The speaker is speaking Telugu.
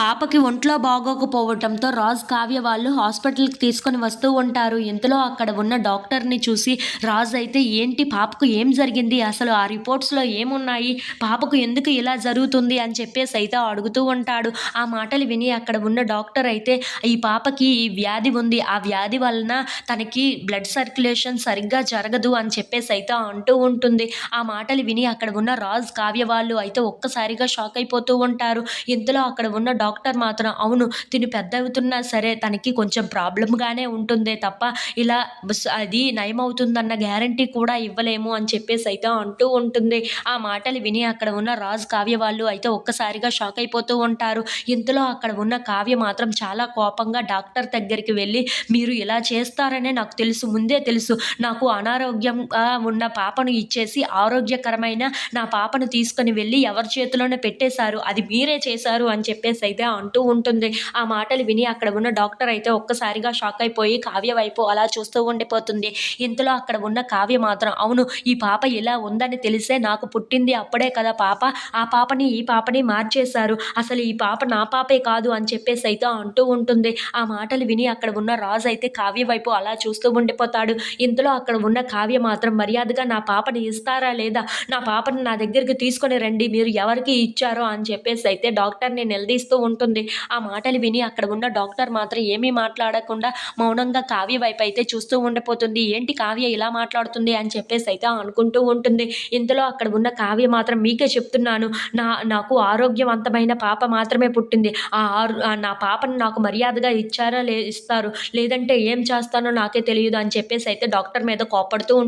పాపకి ఒంట్లో బాగోకపోవటంతో రాజ్ కావ్య వాళ్ళు హాస్పిటల్కి తీసుకొని వస్తూ ఉంటారు. ఇంతలో అక్కడ ఉన్న డాక్టర్ని చూసి రాజ్ అయితే ఏంటి? పాపకు ఏం జరిగింది? అసలు ఆ రిపోర్ట్స్లో ఏమున్నాయి? పాపకు ఎందుకు ఇలా జరుగుతుంది? అని చెప్పేసి అయితే అడుగుతూ ఉంటాడు. ఆ మాటలు విని అక్కడ ఉన్న డాక్టర్ అయితే ఈ పాపకి ఈ వ్యాధి ఉంది. ఆ వ్యాధి వలన తనకి బ్లడ్ సర్క్యులేషన్ సరిగ్గా జరగదు అని చెప్పేసి అయితే అంటూ ఉంటుంది. ఆ మాటలు విని అక్కడ ఉన్న రాజ్ కావ్య వాళ్ళు అయితే ఒక్కసారిగా షాక్ అయిపోతూ ఉంటారు. ఇంతలో అక్కడ ఉన్న డాక్టర్ డాక్టర్ మాత్రం అవును తిని పెద్ద అవుతున్నా సరే తనకి కొంచెం ప్రాబ్లంగానే ఉంటుందే తప్ప ఇలా బస్ అది నయమవుతుందన్న గ్యారంటీ కూడా ఇవ్వలేము అని చెప్పేసి అయితే అంటూ ఉంటుంది. ఆ మాటలు విని అక్కడ ఉన్న రాజు కావ్య వాళ్ళు అయితే ఒక్కసారిగా షాక్ అయిపోతూ ఉంటారు. ఇంతలో అక్కడ ఉన్న కావ్య మాత్రం చాలా కోపంగా డాక్టర్ దగ్గరికి వెళ్ళి మీరు ఇలా చేస్తారనే నాకు తెలుసు ముందే తెలుసు. నాకు అనారోగ్యంగా ఉన్న పాపను ఇచ్చేసి ఆరోగ్యకరమైన నా పాపను తీసుకొని వెళ్ళి ఎవరి చేతిలోనే పెట్టేశారు. అది మీరే చేశారు అని చెప్పేసి అయితే అంటూ ఉంటుంది. ఆ మాటలు విని అక్కడ ఉన్న డాక్టర్ అయితే ఒక్కసారిగా షాక్ అయిపోయి కావ్య వైపు అలా చూస్తూ ఉండిపోతుంది. ఇంతలో అక్కడ ఉన్న కావ్య మాత్రం అవును ఈ పాప ఇలా ఉందని తెలిసే నాకు పుట్టింది అప్పుడే కదా పాప. ఆ పాపని ఈ పాపని మార్చేశారు. అసలు ఈ పాప నా పాపే కాదు అని చెప్పేసి అయితే అంటూ ఉంటుంది. ఆ మాటలు విని అక్కడ ఉన్న రాజు అయితే కావ్య వైపు అలా చూస్తూ ఉండిపోతాడు. ఇంతలో అక్కడ ఉన్న కావ్య మాత్రం మర్యాదగా నా పాపని ఇస్తారా లేదా? నా పాపని నా దగ్గరికి తీసుకొని రండి. మీరు ఎవరికి ఇచ్చారో అని చెప్పేసి అయితే డాక్టర్ని నిలదీస్తూ ఉంటుంది. ఆ మాటలు విని అక్కడ ఉన్న డాక్టర్ మాత్రం ఏమీ మాట్లాడకుండా మౌనంగా కావ్య వైపు అయితే చూస్తూ ఉండిపోతుంది. ఏంటి కావ్య ఇలా మాట్లాడుతుంది? అని చెప్పేసి అయితే అనుకుంటూ ఉంటుంది. ఇంతలో అక్కడ ఉన్న కావ్య మాత్రం మీకే చెప్తున్నాను. నా నాకు ఆరోగ్యవంతమైన పాప మాత్రమే పుట్టింది. ఆ ఆరు ఆ నా పాపను నాకు మర్యాదగా ఇచ్చారా? లే ఇస్తారు. లేదంటే ఏం చేస్తానో నాకే తెలియదు అని చెప్పేసి అయితే డాక్టర్ మీద కోపడుతూ